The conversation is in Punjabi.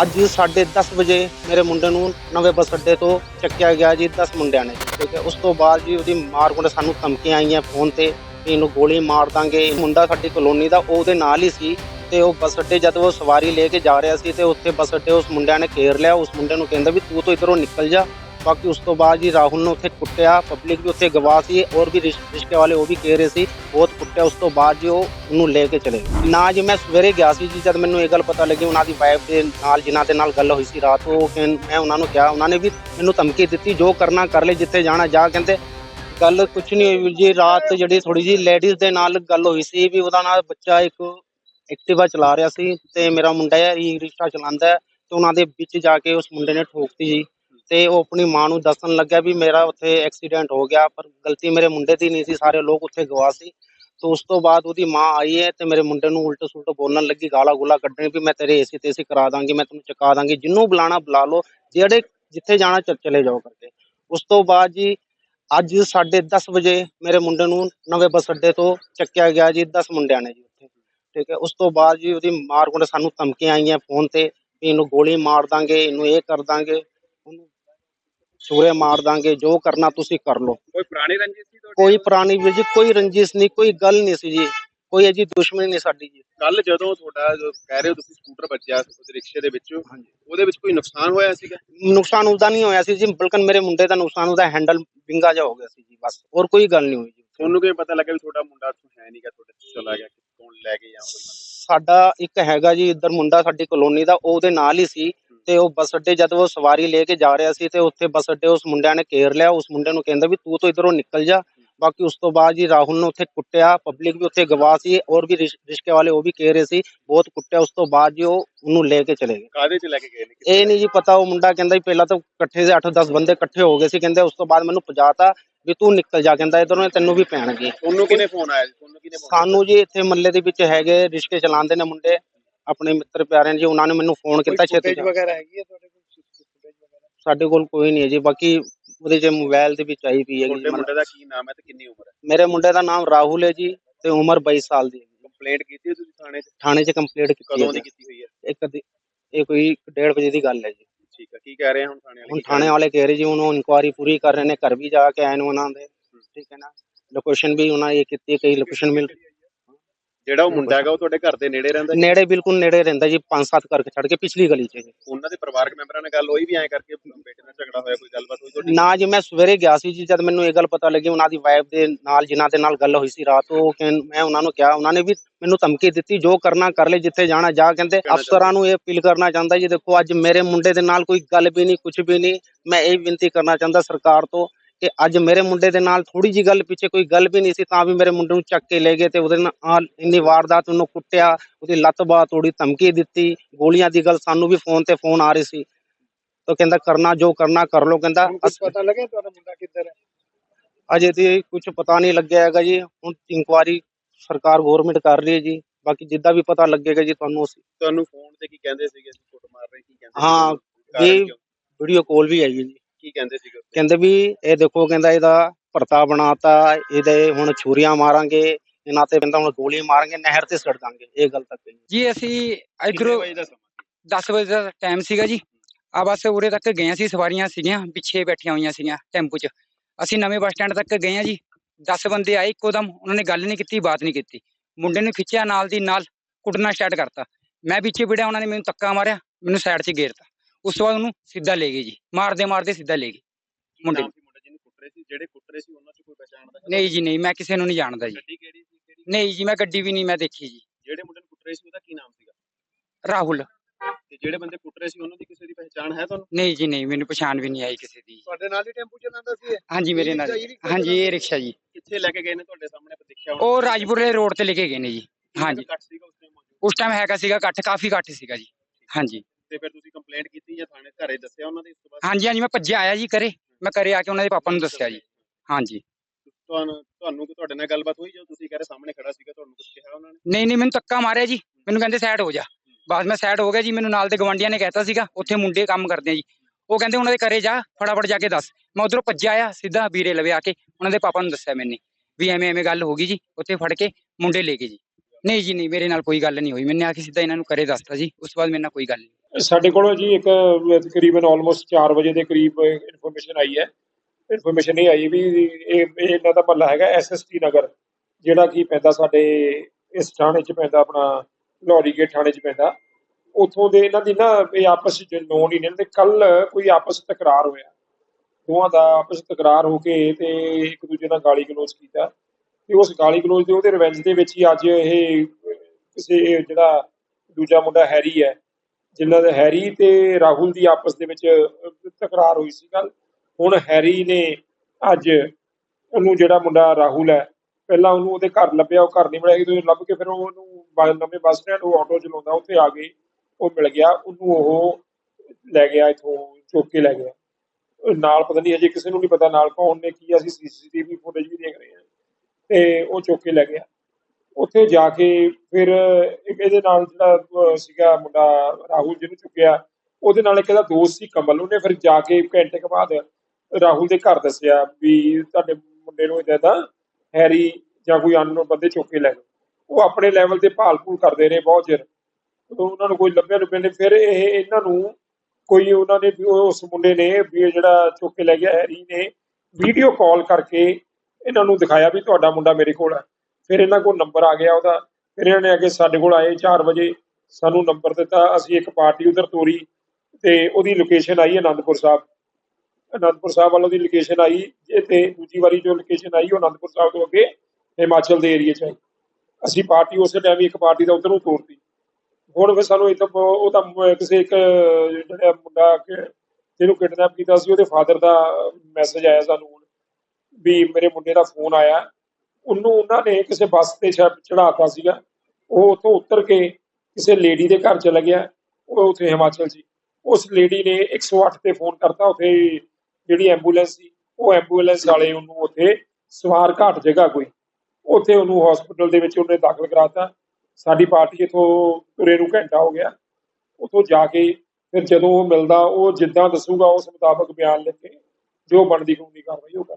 ਅੱਜ ਸਾਡੇ 10 ਵਜੇ ਮੇਰੇ ਮੁੰਡੇ ਨੂੰ ਨਵੇਂ ਬੱਸ ਅੱਡੇ ਤੋਂ ਚੱਕਿਆ ਗਿਆ ਜੀ 10 ਮੁੰਡਿਆਂ ਨੇ। ਠੀਕ ਹੈ, ਉਸ ਤੋਂ ਬਾਅਦ ਜੀ ਉਹਦੀ ਮਾਰ ਕੋਲ ਸਾਨੂੰ ਧਮਕੀਆਂ ਆਈਆਂ ਫੋਨ ਤੇ ਵੀ ਇਹਨੂੰ ਗੋਲੀ ਮਾਰ ਦਾਂਗੇ। ਮੁੰਡਾ ਸਾਡੀ ਕਲੋਨੀ ਦਾ ਉਹਦੇ ਨਾਲ ਹੀ ਸੀ ਤੇ ਉਹ ਬੱਸ ਅੱਡੇ ਜਦ ਉਹ ਸਵਾਰੀ ਲੈ ਕੇ ਜਾ ਰਿਹਾ ਸੀ ਤੇ ਉੱਥੇ ਬੱਸ ਅੱਡੇ ਉਸ ਮੁੰਡਿਆਂ ਨੇ ਘੇਰ ਲਿਆ। ਉਸ ਮੁੰਡੇ ਨੂੰ ਕਹਿੰਦਾ ਵੀ ਤੂੰ ਤੋਂ ਇਧਰੋਂ ਨਿਕਲ ਜਾ ਬਾਕੀ ਉਸ ਤੋਂ ਬਾਅਦ ਜੀ ਰਾਹੁਲ ਨੂੰ ਉੱਥੇ ਕੁੱਟਿਆ ਪਬਲਿਕ ਵੀ ਉੱਥੇ ਗਵਾਹ ਸੀ ਔਰ ਵੀ ਰਿਸ਼- ਰਿਸ਼ਤੇ ਵਾਲੇ ਉਹ ਵੀ ਕਹਿ ਰਹੇ ਸੀ, ਬਹੁਤ ਕੁੱਟਿਆ, ਉਸ ਤੋਂ ਬਾਅਦ ਜੀ ਉਹ ਉਹਨੂੰ ਲੈ ਕੇ ਚਲੇ ਗਏ। ਨਾ ਜੀ ਮੈਂ ਸਵੇਰੇ ਗਿਆ ਸੀ ਜੀ, ਜਦ ਮੈਨੂੰ ਇਹ ਗੱਲ ਪਤਾ ਲੱਗੀ, ਉਹਨਾਂ ਦੀ ਵਾਈਫ ਦੇ ਨਾਲ, ਜਿਨ੍ਹਾਂ ਦੇ ਨਾਲ ਗੱਲ ਹੋਈ ਸੀ ਰਾਤ, ਉਹ ਮੈਂ ਉਹਨਾਂ ਨੂੰ ਕਿਹਾ, ਉਹਨਾਂ ਨੇ ਵੀ ਮੈਨੂੰ ਧਮਕੀ ਦਿੱਤੀ, ਜੋ ਕਰਨਾ ਕਰ ਲੈ, ਜਿੱਥੇ ਜਾਣਾ ਜਾ, ਕਹਿੰਦੇ ਗੱਲ ਕੁਝ ਨਹੀਂ ਹੋਈ ਵੀਰ ਜੀ, ਰਾਤ ਜਿਹੜੀ ਥੋੜੀ ਜੀ ਲੇਡੀਜ਼ ਦੇ ਨਾਲ ਗੱਲ ਹੋਈ ਸੀ ਵੀ ਉਹਦਾ ਨਾਲ ਬੱਚਾ ਇੱਕ ਐਕਟਿਵਾ ਚਲਾ ਰਿਹਾ ਸੀ, ਤੇ ਮੇਰਾ ਮੁੰਡਾ ਹੈ ਈ ਰਿਕਸ਼ਾ ਚਲਾਉਂਦਾ ਹੈ, ਤੇ ਉਹਨਾਂ ਦੇ ਵਿੱਚ ਜਾ ਕੇ ਉਸ ਮੁੰਡੇ ਨੇ ਠੋਕਤੀ ਜੀ। ਤੇ ਉਹ ਆਪਣੀ ਮਾਂ ਨੂੰ ਦੱਸਣ ਲੱਗਿਆ ਵੀ ਮੇਰਾ ਉੱਥੇ ਐਕਸੀਡੈਂਟ ਹੋ ਗਿਆ, ਪਰ ਗਲਤੀ ਮੇਰੇ ਮੁੰਡੇ ਦੀ ਨਹੀਂ ਸੀ, ਸਾਰੇ ਲੋਕ ਉੱਥੇ ਗਵਾਹ ਸੀ। ਤੇ ਉਸ ਤੋਂ ਬਾਅਦ ਉਹਦੀ ਮਾਂ ਆਈ ਹੈ ਤੇ ਮੇਰੇ ਮੁੰਡੇ ਨੂੰ ਉਲਟ ਸੁਲਟ ਬੋਲਣ ਲੱਗੀ ਗਾਲਾ ਗੁਲਾ ਕੱਢਣੀ ਵੀ ਮੈਂ ਤੇਰੇ ਏਸੀ ਤੇ ਏਸੀ ਕਰਾ ਦਾਂਗੀ, ਮੈਂ ਤੈਨੂੰ ਚੁਕਾ ਦਾਂਗੀ, ਜਿੰਨੂੰ ਬੁਲਾਣਾ ਬੁਲਾ ਲਓ, ਜਿਹੜੇ ਜਿੱਥੇ ਜਾਣਾ ਚ- ਚਲੇ ਜਾਓ ਕਰਕੇ। ਉਸ ਤੋਂ ਬਾਅਦ ਜੀ, ਅੱਜ ਸਾਡੇ 10 ਵਜੇ ਮੇਰੇ ਮੁੰਡੇ ਨੂੰ ਨਵੇਂ ਬੱਸ ਅੱਡੇ ਤੋਂ ਚੱਕਿਆ ਗਿਆ ਜੀ 10 ਮੁੰਡਿਆਂ ਨੇ ਜੀ ਉੱਥੇ। ਠੀਕ ਹੈ, ਉਸ ਤੋਂ ਬਾਅਦ ਜੀ ਉਹਦੀ ਮਾਰ ਕੋਲ ਸਾਨੂੰ ਧਮਕੀਆਂ ਆਈਆਂ ਫੋਨ ਤੇ ਵੀ ਇਹਨੂੰ ਗੋਲੀ ਮਾਰ ਦਾਂਗੇ, ਇਹਨੂੰ ਇਹ ਕਰ ਦਾਂਗੇ। ਉਹਨੂੰ ਛੁਰੇ ਮਾਰ ਦਾਂਗੇ ਜੋ ਕਰਨਾ ਤੁਸੀਂ ਕਰ ਲਓ। ਕੋਈ ਪੁਰਾਣੀ ਰੰਜਿਸ਼ ਸੀ ਤੁਹਾਡੀ? ਕੋਈ ਪੁਰਾਣੀ ਵੀਰ ਜੀ ਕੋਈ ਰੰਜਿਸ਼ ਨਹੀਂ ਕੋਈ ਗੱਲ ਨਹੀਂ ਸੀ ਜੀ। ਕੋਈ ਅਜੀ ਦੁਸ਼ਮਣੀ ਨਹੀਂ ਸਾਡੀ ਜੀ। ਕੱਲ ਜਦੋਂ ਤੁਹਾਡਾ ਜੋ ਕਹਿ ਰਹੇ ਹੋ ਤੁਸੀਂ ਸਕੂਟਰ ਵੱਜਿਆ ਉਸ ਰਿਕਸ਼ੇ ਦੇ ਵਿੱਚ ਉਹਦੇ ਵਿੱਚ ਕੋਈ ਨੁਕਸਾਨ ਹੋਇਆ ਸੀਗਾ? ਨੁਕਸਾਨ ਉਹਦਾ ਨਹੀਂ ਹੋਇਆ ਸੀ ਜੀ ਬਲਕਨ ਮੇਰੇ ਮੁੰਡੇ ਦਾ ਨੁਕਸਾਨ ਉਹਦਾ ਹੈਂਡਲ ਵਿੰਗਾ ਜਾ ਹੋ ਗਿਆ ਸੀ ਜੀ ਬਸ। ਹੋਰ ਕੋਈ ਗੱਲ ਨਹੀਂ ਹੋਈ ਜੀ। ਤੁਹਾਨੂੰ ਕਿਵੇਂ ਪਤਾ ਲੱਗਾ ਵੀ ਤੁਹਾਡਾ ਮੁੰਡਾ ਉੱਥੋਂ ਹੈ ਨਹੀਂਗਾ ਤੁਹਾਡੇ ਤੋਂ ਚਲਾ ਗਿਆ ਕੌਣ ਲੈ ਕੇ ਜਾਂ ਕੋਈ? ਸਾਡਾ ਇੱਕ ਹੈਗਾ ਜੀ ਇੱਧਰ ਮੁੰਡਾ ਸਾਡੀ ਕਲੋਨੀ ਦਾ ਉਹਦੇ ਨਾਲ ਹੀ ਸੀ। ਤੇ ਉਹ ਬੱਸ ਅੱਡੇ ਜਦ ਉਹ ਸਵਾਰੀ ਲੈ ਕੇ ਜਾ ਰਿਹਾ ਸੀ ਤੇ ਉੱਥੇ ਬੱਸ ਅੱਡੇ ਉਸ ਮੁੰਡਿਆਂ ਨੇ ਘੇਰ ਲਿਆ ਉਸ ਮੁੰਡੇ ਨੂੰ ਕਹਿੰਦਾ ਵੀ ਤੂੰ ਤੋਂ ਇਧਰੋਂ ਨਿਕਲ ਜਾ। ਬਾਕੀ ਉਸ ਤੋਂ ਬਾਅਦ ਜੀ ਰਾਹੁਲ ਨੂੰ ਉੱਥੇ ਕੁੱਟਿਆ ਪਬਲਿਕ ਵੀ ਉੱਥੇ ਗਵਾਹ ਸੀ ਔਰ ਵੀ ਰਿਸ਼- ਰਿਸ਼ਤੇ ਵਾਲੇ ਉਹ ਵੀ ਕਹਿ ਰਹੇ ਸੀ ਬਹੁਤ ਕੁੱਟਿਆ ਉਸ ਤੋਂ ਬਾਅਦ ਜੀ ਉਹ ਉਹਨੂੰ ਲੈ ਕੇ ਚਲੇ ਗਏ। ਕਾਹਦੇ 'ਚ ਲੈ ਕੇ ਗਏ ਨੇ? ਇਹ ਨਹੀਂ ਜੀ ਪਤਾ ਉਹ ਮੁੰਡਾ ਕਹਿੰਦਾ ਵੀ ਪਹਿਲਾਂ ਤਾਂ ਇਕੱਠੇ ਦੇ 8-10 ਬੰਦੇ ਇਕੱਠੇ ਹੋ ਗਏ ਸੀ ਕਹਿੰਦੇ ਉਸ ਤੋਂ ਬਾਅਦ ਮੈਨੂੰ ਪਜਾਤਾ ਵੀ ਤੂੰ ਨਿਕਲ ਜਾ ਕਹਿੰਦਾ ਇਧਰੋਂ ਤੈਨੂੰ ਵੀ ਪੈਣਗੇ। ਤੁਹਾਨੂੰ ਕਿਹਨੇ ਫੋਨ ਆਇਆ? ਤੁਹਾਨੂੰ ਕਿਹਨੇ ਸਾਨੂੰ ਜੀ ਇੱਥੇ ਮੱਲੇ ਦੇ ਵਿੱਚ ਹੈਗੇ ਰਿਸ਼ਤੇ ਚਲਾਉਂਦੇ ਨੇ ਮੁੰਡੇ। ਆਪਣੇ ਮਿੱਤਰ ਪਿਆਰੇ ਨੇ ਜੀ ਉਹਨਾਂ ਨੇ ਮੈਨੂੰ ਫੋਨ ਕੀਤਾ ਛੇਤੀ ਜਾ। ਵਗੈਰਾ ਹੈਗੀ ਹੈ ਤੁਹਾਡੇ ਕੋਲ? ਫੁਟੇਜ ਵਗੈਰਾ? ਸਾਡੇ ਕੋਲ ਕੋਈ ਨਹੀਂ ਹੈ ਜੀ ਬਾਕੀ ਉਹਦੇ ਚ ਮੋਬਾਈਲ ਦੇ ਵਿੱਚ ਆਈ ਪਈ ਹੈ ਜੀ ਮੁੰਡੇ ਦਾ ਕੀ ਨਾਮ ਹੈ ਤੇ ਕਿੰਨੀ ਉਮਰ ਹੈ? ਮੇਰੇ ਮੁੰਡੇ ਦਾ ਨਾਮ ਰਾਹੁਲ ਹੈ ਜੀ ਤੇ ਉਮਰ 22 ਸਾਲ ਦੀ ਹੈ ਜੀ। ਕੰਪਲੇਂਟ ਕੀਤੀ ਹੈ ਤੁਸੀਂ ਥਾਣੇ 'ਚ? ਥਾਣੇ 'ਚ ਕੰਪਲੀਟ ਕੀਤੀ ਹੈ ਕਦੋਂ ਦੀ ਜੀ। ਕੀਤੀ ਹੋਈ ਹੈ? ਇੱਕ ਦੀ- ਇਹ ਕੋਈ 1:30 ਵਜੇ ਦੀ ਗੱਲ ਹੈ ਜੀ। ਠੀਕ ਹੈ ਕੀ ਕਹਿ ਰਹੇ ਆ ਹੁਣ ਥਾਣੇ ਵਾਲੇ? ਹੁਣ ਕੀ ਕਹਿ ਥਾਣੇ ਰਹੇ ਵਾਲੇ ਕਹਿ ਰਹੇ ਜੀ ਉਹਨੂੰ ਇਨਕੁਆਰੀ ਪੂਰੀ ਕਰ ਰਹੇ ਨੇ ਘਰ ਵੀ ਜਾ ਕੇ ਆਏ ਨੇ ਉਹਨਾਂ ਦੇ। ਠੀਕ ਹੈ ਨਾ। ਲੋਕੇਸ਼ਨ ਵੀ ਉਹਨਾਂ ਇਹ ਕੀਤੀ ਹੈ, ਕਈ ਲੋਕੇਸ਼ਨ ਮਿਲ ਜਿਹੜਾ ਉਹ ਮੁੰਡਾ ਹੈਗਾ ਉਹ ਤੁਹਾਡੇ ਘਰ ਦੇ ਨੇੜੇ ਰਹਿੰਦਾ ਜੀ? ਨੇੜੇ ਬਿਲਕੁਲ ਨੇੜੇ ਰਹਿੰਦਾ ਜੀ 5-7 ਕਰਕੇ ਛੱਡ ਕੇ ਪਿਛਲੀ ਗਲੀ 'ਚ ਜੀ ਉਹਨਾਂ ਦੇ ਪਰਿਵਾਰਕ ਮੈਂਬਰਾਂ ਨਾਲ ਗੱਲ ਹੋਈ ਵੀ ਐਂ ਕਰਕੇ ਬੇਟੇ ਨਾਲ ਝਗੜਾ ਹੋਇਆ ਕੋਈ ਗੱਲਬਾਤ ਹੋਈ ਤੁਹਾਡੀ ਨਾ ਜੀ ਮੈਂ ਸਵੇਰੇ ਗਿਆ ਸੀ ਜੀ ਜਦ ਮੈਨੂੰ ਇਹ ਗੱਲ ਪਤਾ ਲੱਗੀ ਉਹਨਾਂ ਦੀ ਵਾਈਫ ਦੇ ਨਾਲ ਜਿਨ੍ਹਾਂ ਦੇ ਨਾਲ ਗੱਲ ਹੋਈ ਸੀ ਰਾਤ ਉਹ ਕਹਿੰ- ਮੈਂ ਉਹਨਾਂ ਨੂੰ ਕਿਹਾ ਉਹਨਾਂ ਨੇ ਵੀ ਮੈਨੂੰ ਧਮਕੀ ਦਿੱਤੀ ਜੋ ਕਰਨਾ ਕਰ ਲੈ ਜਿੱਥੇ ਜਾਣਾ ਜਾ ਕਹਿੰਦੇ ਕਹਿਣਾ ਅਫਸਰਾਂ ਨੂੰ ਇਹ ਅਪੀਲ ਕਰਨਾ ਚਾਹੁੰਦਾ ਜੀ ਦੇਖੋ ਅੱਜ ਮੇਰੇ ਮੁੰਡੇ ਦੇ ਨਾਲ ਕੋਈ ਗੱਲ ਵੀ ਨਹੀਂ ਕੁਝ ਵੀ ਨਹੀਂ ਮੈਂ ਇਹ ਬੇਨਤੀ ਕਰਨਾ ਚਾਹੁੰਦਾ ਸਰਕਾਰ ਤੋਂ ਕਿ ਅੱਜ ਮੇਰੇ ਮੁੰਡੇ ਦੇ ਨਾਲ ਥੋੜੀ ਜੀ ਗੱਲ ਪਿੱਛੇ ਕੋਈ ਗੱਲ ਵੀ ਨਹੀਂ ਸੀ ਤਾਂ ਵੀ ਮੇਰੇ ਮੁੰਡੇ ਨੂੰ ਚੱਕ ਕੇ ਲੈ ਗਏ ਤੇ ਉਹਦੇ ਨਾਲ ਇੰਨੀ ਵਾਰਦਾਤ ਉਹਨੂੰ ਕੁੱਟਿਆ ਉਹਦੀ ਲੱਤ ਬਾਹ ਤੋੜੀ ਧਮਕੀ ਦਿੱਤੀ ਗੋਲੀਆਂ ਦੀ ਗੱਲ ਸਾਨੂੰ ਵੀ ਫੋਨ ਤੇ ਫੋਨ ਆ ਰਹੀ ਸੀ। ਤਾਂ ਕਹਿੰਦਾ ਕਰਨਾ ਜੋ ਕਰਨਾ ਕਰ ਲੋ ਕਹਿੰਦਾ ਪਤਾ ਲੱਗਿਆ ਤੁਹਾਡਾ ਮੁੰਡਾ ਕਿੱਧਰ ਹੈ? ਅਜੇ ਤੇ ਕੁਝ ਪਤਾ ਨਹੀਂ ਲੱਗਿਆ ਹੈਗਾ ਜੀ। ਹੁਣ ਇਨਕੁਆਰੀ ਸਰਕਾਰ ਗਵਰਨਮੈਂਟ ਕਰ ਰਹੀ ਹੈ ਜੀ। ਬਾਕੀ ਜਿੱਦਾਂ ਵੀ ਪਤਾ ਲੱਗੇਗਾ ਜੀ ਤੁਹਾਨੂੰ ਅਸੀਂ ਤੁਹਾਨੂੰ ਫੋਨ ਤੇ ਕੀ ਕਹਿੰਦੇ ਸੀਗੇ? ਅਸੀਂ ਕੁੱਟ ਮਾਰ ਰਹੇ ਕੀ ਕਹਿੰਦੇ ਹਾਂ? ਵੀਡੀਓ ਕਾਲ ਵੀ ਆਈ ਹੈ ਜੀ। ਕੀ ਕਹਿੰਦੇ ਸੀਗੇ? ਕਹਿੰਦੇ ਵੀ ਇਹ ਦੇਖੋ ਕਹਿੰਦਾ ਇਹਦਾ ਭਰਤਾ ਬਣਾਤਾ ਇਹਦੇ ਹੁਣ ਛੁਰੀਆਂ ਮਾਰਾਂਗੇ ਇਹਨਾਂ ਤੇ ਕਹਿੰਦਾ ਹੁਣ ਗੋਲੀ ਮਾਰਾਂਗੇ ਨਹਿਰ ਤੇ ਸੜ ਦਾਂਗੇ ਇਹ ਗੱਲ ਤੱਕ ਕਹੀ ਜੀ ਅਸੀਂ ਇਧਰੋਂ ਵਜੇ ਦਾ ਸਮਾਂ 10 ਵਜੇ ਦਾ ਟਾਈਮ ਸੀਗਾ ਜੀ। ਆ ਬਸ ਉਰੇ ਤੱਕ ਗਏ ਸੀ ਸਵਾਰੀਆਂ ਸੀਗੀਆਂ ਪਿੱਛੇ ਬੈਠੀਆਂ ਹੋਈਆਂ ਸੀਗੀਆਂ ਟੈਂਪੂ 'ਚ। ਅਸੀਂ ਨਵੇਂ ਬੱਸ ਸਟੈਂਡ ਤੱਕ ਗਏ ਆ ਜੀ। 10 ਬੰਦੇ ਆਏ ਇੱਕੋ ਦਮ ਉਹਨਾਂ ਨੇ ਗੱਲ ਨਹੀਂ ਕੀਤੀ ਬਾਤ ਨਹੀਂ ਕੀਤੀ। ਮੁੰਡੇ ਨੂੰ ਖਿੱਚਿਆ ਨਾਲ ਦੀ ਨਾਲ ਕੁੱਟਣਾ ਸਟਾਰਟ ਕਰਤਾ। ਮੈਂ ਪਿੱਛੇ ਵਿੜਿਆ ਉਹਨਾਂ ਨੇ ਮੈਨੂੰ ਧੱਕਾ ਮਾਰਿਆ ਮੈਨੂੰ ਸਾਈਡ 'ਚ ਗੇਰਤਾ ਉਸ ਤੋਂ ਬਾਅਦ ਉਹਨੂੰ ਸਿੱਧਾ ਲੈ ਗਏ ਜੀ ਮਾਰਦੇ ਮਾਰਦੇ ਸਿੱਧਾ ਲੈ ਗਏ। ਮੁੰਡੇ ਨਾਮ ਸੀ ਮੁੰਡੇ ਜਿਹਨੂੰ ਕੁੱਟ ਰਹੇ ਸੀ? ਜਿਹੜੇ ਕੁੱਟ ਰਹੇ ਸੀ ਉਹਨਾਂ 'ਚ ਕੋਈ ਪਛਾਣ ਦਾ ਨਹੀਂ ਜੀ ਨਹੀਂ ਮੈਂ ਕਿਸੇ ਨੂੰ ਨਹੀਂ ਜਾਣਦਾ ਜੀ। ਗੱਡੀ ਕਿਹੜੀ ਸੀ ਕਿਹੜੀ ਨਹੀਂ ਜੀ ਮੈਂ ਗੱਡੀ ਵੀ ਨਹੀਂ ਮੈਂ ਦੇਖੀ ਜੀ। ਜਿਹੜੇ ਮੁੰਡੇ ਨੂੰ ਕੁੱਟ ਰਹੇ ਸੀ ਉਹਦਾ ਕੀ ਨਾਮ ਸੀਗਾ? ਰਾਹੁਲ। ਤੇ ਜਿਹੜੇ ਬੰਦੇ ਕੁੱਟ ਰਹੇ ਸੀ ਉਹਨਾਂ ਦੀ ਕਿਸੇ ਦੀ ਪਛਾਣ ਹੈ ਤੁਹਾਨੂੰ? ਨਹੀਂ ਜੀ ਨਹੀਂ ਮੈਨੂੰ ਪਛਾਣ ਵੀ ਨਹੀਂ ਆਈ ਕਿਸੇ ਦੀ। ਤੁਹਾਡੇ ਨਾਲ ਹੀ ਟੈਂਪੂ ਚਲਾਉਂਦਾ ਸੀ ਇਹ? ਹਾਂਜੀ ਮੇਰੇ ਨਾਲ ਹਾਂਜੀ ਇਹ ਰਿਕਸ਼ਾ ਜੀ। ਕਿੱਥੇ ਲੈ ਕੇ ਗਏ ਨੇ ਤੁਹਾਡੇ ਸਾਹਮਣੇ? ਆਪਾਂ ਦੇਖਿਆ ਹੋਣਾ। ਉਹ ਰਾਜਪੁਰੇ ਰੋਡ ਤੇ ਲੈ ਕੇ ਗਏ ਨੇ ਜੀ। ਕਿੰਨਾ ਹਾਂਜੀ। ਕੁ ਕੱਟ ਸੀਗਾ ਉਸ ਟਾਈਮ ਉਸ ਟਾਈਮ ਹੈਗਾ ਸੀਗਾ ਇਕੱਠ ਕਾਫੀ ਇਕੱਠ ਸੀਗਾ ਜੀ। ਹਾਂਜੀ। ਤੇ ਫਿਰ ਤੁਸੀਂ ਕੰਪਲੇਂਟ ਕੀਤੀ ਜਾਂ ਥਾਣੇ ਘਰੇ ਦੱਸਿਆ ਉਹਨਾਂ ਦੇ ਇਸ ਤੋਂ ਬਾਅਦ? ਹਾਂਜੀ ਹਾਂਜੀ ਮੈਂ ਭੱਜਿਆ ਆਇਆ ਜੀ ਘਰੇ। ਮੈਂ ਘਰੇ ਆ ਕੇ ਉਹਨਾਂ ਦੇ ਪਾਪਾ ਨੂੰ ਦੱਸਿਆ ਜੀ। ਹਾਂਜੀ। ਤੁਹਾਨੂੰ ਤੁਹਾਨੂੰ ਤੁਹਾਡੇ ਨਾਲ ਗੱਲਬਾਤ ਹੋਈ ਜਦੋਂ ਤੁਸੀਂ ਕਹ ਰਹੇ ਸਾਹਮਣੇ ਖੜਾ ਸੀਗਾ ਤੁਹਾਨੂੰ ਕੁਝ ਕਿਹਾ ਉਹਨਾਂ ਨੇ? ਨਹੀਂ ਨਹੀਂ ਮੈਨੂੰ ਧੱਕਾ ਮਾਰਿਆ ਜੀ। ਮੈਨੂੰ ਕਹਿੰਦੇ ਸਾਈਡ ਹੋ ਜਾ। ਬਸ ਮੈਂ ਸਾਈਡ ਹੋ ਗਿਆ ਜੀ। ਮੈਨੂੰ ਨਾਲ ਦੇ ਗਵਾਂਡੀਆਂ ਨੇ ਕਹਿਤਾ ਸੀਗਾ ਉੱਥੇ ਮੁੰਡੇ ਕੰਮ ਕਰਦੇ ਆ ਜੀ। ਉਹ ਕਹਿੰਦੇ ਉਹਨਾਂ ਦੇ ਘਰੇ ਜਾ ਫਟਾਫਟ ਜਾ ਕੇ ਦੱਸ। ਮੈਂ ਉਧਰੋਂ ਭੱਜਿਆ ਆਇਆ ਸਿੱਧਾ ਵੀਰੇ ਲਵੇ ਆ ਕੇ ਉਹਨਾਂ ਦੇ ਪਾਪਾ ਨੂੰ ਦੱਸਿਆ ਮੈਨੇ। ਵੀ ਐਵੇਂ ਐਵੇਂ ਗੱਲ ਹੋ ਗਈ ਜੀ। ਉੱਥੇ ਫੜ ਕੇ ਮੁੰਡੇ ਲੈ ਗਏ ਜੀ। ਨਹੀਂ ਜੀ ਨਹੀਂ ਮੇਰੇ ਨਾਲ ਕੋਈ ਗੱਲ ਨਹੀਂ ਹੋਈ। ਮੈਨੇ ਆ ਕੇ ਸਿੱਧਾ ਇਹਨਾਂ ਨੂੰ ਘਰੇ ਦੱਸਤਾ ਜੀ। ਉਸ ਤੋਂ ਬਾਅਦ ਮੇਰੇ ਨਾਲ ਕੋਈ ਗੱਲ ਨਹੀਂ ਸਾਡੇ ਕੋਲ ਜੀ ਇੱਕ ਤਕਰੀਬਨ ਆਲਮੋਸਟ 4 ਵਜੇ ਦੇ ਕਰੀਬ ਇਨਫੋਰਮੇਸ਼ਨ ਆਈ ਹੈ। ਇਨਫੋਰਮੇਸ਼ਨ ਇਹ ਆਈ ਵੀ ਇਹ ਇਹਨਾਂ ਦਾ ਮਹੱਲਾ ਹੈਗਾ ਐਸਐਸਟੀ ਨਗਰ, ਜਿਹੜਾ ਕਿ ਪੈਂਦਾ ਸਾਡੇ ਇਸ ਥਾਣੇ 'ਚ ਪੈਂਦਾ ਆਪਣਾ ਲਾਹੌਰੀ ਗੇਟ ਥਾਣੇ 'ਚ ਪੈਂਦਾ। ਉੱਥੋਂ ਦੇ ਇਹਨਾਂ ਦੀ ਨਾ ਇਹ ਆਪਸ ਵਿੱਚ ਨੋਨ ਹੀ ਨੇ ਤੇ ਕੱਲ ਕੋਈ ਆਪਸ ਤਕਰਾਰ ਹੋਇਆ। ਦੋਵਾਂ ਦਾ ਆਪਸ ਤਕਰਾਰ ਹੋ ਕੇ ਤੇ ਇੱਕ ਦੂਜੇ ਨਾਲ ਗਾਲੀ ਗਲੋਚ ਕੀਤਾ। ਤੇ ਉਸ ਗਾਲੀ ਗਲੋਚ ਦੇ ਉਹਦੇ ਰਿਵੈਂਜ ਦੇ ਵਿੱਚ ਹੀ ਅੱਜ ਇਹ ਕਿਸੇ ਜਿਹੜਾ ਦੂਜਾ ਮੁੰਡਾ ਹੈਰੀ ਹੈ ਜਿਨ੍ਹਾਂ ਦੇ ਹੈਰੀ ਤੇ ਰਾਹੁਲ ਦੀ ਆਪਸ ਦੇ ਵਿੱਚ ਤਕਰਾਰ ਹੋਈ ਸੀ ਗੱਲ। ਹੁਣ ਹੈਰੀ ਨੇ ਅੱਜ ਉਹਨੂੰ ਜਿਹੜਾ ਮੁੰਡਾ ਰਾਹੁਲ ਹੈ, ਪਹਿਲਾਂ ਉਹਨੂੰ ਉਹਦੇ ਘਰ ਲੱਭਿਆ, ਉਹ ਘਰ ਨਹੀਂ ਮਿਲਿਆ ਜਦੋਂ ਲੱਭ ਕੇ ਫਿਰ ਉਹਨੂੰ ਨਵੇਂ ਬੱਸ ਸਟੈਂਡ, ਉਹ ਆਟੋ ਚਲਾਉਂਦਾ, ਉੱਥੇ ਆ ਗਏ ਉਹ ਮਿਲ ਗਿਆ। ਉਹਨੂੰ ਉਹ ਲੈ ਗਿਆ, ਇਥੋਂ ਚੁੱਕ ਕੇ ਲੈ ਗਿਆ। ਨਾਲ ਪਤਾ ਨਹੀਂ ਅਜੇ ਕਿਸੇ ਨੂੰ ਨਹੀਂ ਪਤਾ, ਨਾਲ ਕੌਣ ਨੇ, ਕੀ ਅਸੀਂ ਸੀਸੀਟੀਵੀ ਫੁਟੇਜ ਵੀ ਦੇਖ ਰਹੇ ਹਾਂ। ਤੇ ਉਹ ਚੁੱਕ ਕੇ ਲੈ ਗਿਆ। ਉੱਥੇ ਜਾ ਕੇ ਫਿਰ ਇੱਕ ਇਹਦੇ ਨਾਲ ਜਿਹੜਾ ਸੀਗਾ ਮੁੰਡਾ ਰਾਹੁਲ ਜਿਹਨੂੰ ਚੁੱਕਿਆ, ਉਹਦੇ ਨਾਲ ਇੱਕ ਇਹਦਾ ਦੋਸਤ ਸੀ ਕਮਲ, ਉਹਨੇ ਫਿਰ ਜਾ ਕੇ ਘੰਟੇ ਕੁ ਬਾਅਦ ਰਾਹੁਲ ਦੇ ਘਰ ਦੱਸਿਆ ਵੀ ਤੁਹਾਡੇ ਮੁੰਡੇ ਨੂੰ ਇਦਾਂ ਦਾ ਹੈਰੀ ਜਾਂ ਕੋਈ ਅਨਨੋਨ ਬੰਦੇ ਚੁੱਕ ਕੇ ਲੈ ਗਏ ਉਹ ਆਪਣੇ ਲੈਵਲ ਤੇ ਭਾਲ-ਭੂਲ ਕਰਦੇ ਰਹੇ ਬਹੁਤ ਚਿਰ। ਉਦੋਂ ਉਹਨਾਂ ਨੂੰ ਕੋਈ ਲੱਭਿਆ ਲੁੱਭਿਆ ਨੇ ਫਿਰ ਇਹ ਇਹਨਾਂ ਨੂੰ ਕੋਈ ਉਹਨਾਂ ਨੇ ਵੀ ਉਸ ਮੁੰਡੇ ਨੇ ਵੀ ਜਿਹੜਾ ਚੁੱਕ ਕੇ ਲੈ ਗਿਆ ਹੈਰੀ ਨੇ ਵੀਡੀਓ ਕਾਲ ਕਰਕੇ ਇਹਨਾਂ ਨੂੰ ਦਿਖਾਇਆ ਵੀ ਤੁਹਾਡਾ ਮੁੰਡਾ ਮੇਰੇ ਕੋਲ ਹੈ ਫਿਰ ਇਹਨਾਂ ਕੋਲ ਨੰਬਰ ਆ ਗਿਆ ਉਹਦਾ। ਫਿਰ ਇਹਨਾਂ ਨੇ ਅੱਗੇ ਸਾਡੇ ਕੋਲ ਆਏ 4 ਵਜੇ, ਸਾਨੂੰ ਨੰਬਰ ਦਿੱਤਾ। ਅਸੀਂ ਇੱਕ ਪਾਰਟੀ ਉਧਰ ਤੋਰੀ ਤੇ ਉਹਦੀ ਲੋਕੇਸ਼ਨ ਆਈ ਅਨੰਦਪੁਰ ਸਾਹਿਬ। ਅਨੰਦਪੁਰ ਸਾਹਿਬ ਵੱਲੋਂ ਦੀ ਲੋਕੇਸ਼ਨ ਆਈ ਇਹ ਤੇ ਦੂਜੀ ਵਾਰੀ ਜੋ ਲੋਕੇਸ਼ਨ ਆਈ ਉਹ ਅਨੰਦਪੁਰ ਸਾਹਿਬ ਤੋਂ ਅੱਗੇ ਹਿਮਾਚਲ ਦੇ ਏਰੀਆ 'ਚ ਆਈ। ਅਸੀਂ ਪਾਰਟੀ ਉਸੇ ਟਾਈਮ ਇੱਕ ਪਾਰਟੀ ਦਾ ਉਧਰ ਨੂੰ ਤੋਰਤੀ। ਹੁਣ ਫਿਰ ਸਾਨੂੰ ਇੱਥੇ ਉਹ ਤਾਂ ਕਿਸੇ ਇੱਕ, ਜਿਹੜਾ ਮੁੰਡਾ ਜਿਹਨੂੰ ਕਿਡਨੈਪ ਕੀਤਾ ਸੀ, ਉਹਦੇ ਫਾਦਰ ਦਾ ਮੈਸੇਜ ਆਇਆ ਸਾਨੂੰ ਹੁਣ ਵੀ ਮੇਰੇ ਮੁੰਡੇ ਦਾ ਫੋਨ ਆਇਆ। ਉਹਨੂੰ ਉਹਨਾਂ ਨੇ ਕਿਸੇ ਬੱਸ ਤੇ ਚੜਾਤਾ ਸੀਗਾ। ਉਹ ਉੱਥੋਂ ਉਤਰ ਕੇ ਕਿਸੇ ਲੇਡੀ ਦੇ ਘਰ ਚਲਾ ਗਿਆ। ਉਹ ਉੱਥੇ ਹਿਮਾਚਲ ਸੀ। ਉਸ ਲੇਡੀ ਨੇ 108 ਤੇ ਫੋਨ ਕਰਤਾ। ਉੱਥੇ ਜਿਹੜੀ ਐਂਬੂਲੈਂਸ ਸੀ, ਉਹ ਐਂਬੂਲੈਂਸ ਵਾਲੇ ਉਹਨੂੰ ਉੱਥੇ ਸਵਾਰ ਘਾਟ ਜਗ੍ਹਾ ਕੋਈ। ਉੱਥੇ ਉਹਨੂੰ ਹਸਪੀਟਲ ਦੇ ਵਿੱਚ ਉਹਨੇ ਦਾਖਲ ਕਰਾਤਾ। ਸਾਡੀ ਪਾਰਟੀ ਇਥੋਂ ਤੁਰੇ ਨੂੰ ਘੰਟਾ ਹੋ ਗਿਆ। ਉੱਥੋਂ ਜਾ ਕੇ ਫਿਰ ਜਦੋਂ ਉਹ ਮਿਲਦਾ, ਉਹ ਜਿੱਦਾਂ ਦੱਸੂਗਾ, ਉਸ ਮੁਤਾਬਕ ਬਿਆਨ ਲਿਖ ਕੇ ਜੋ ਬਣਦੀ ਕਾਨੂੰਨੀ ਕਾਰਵਾਈ ਉਹ ਕਰ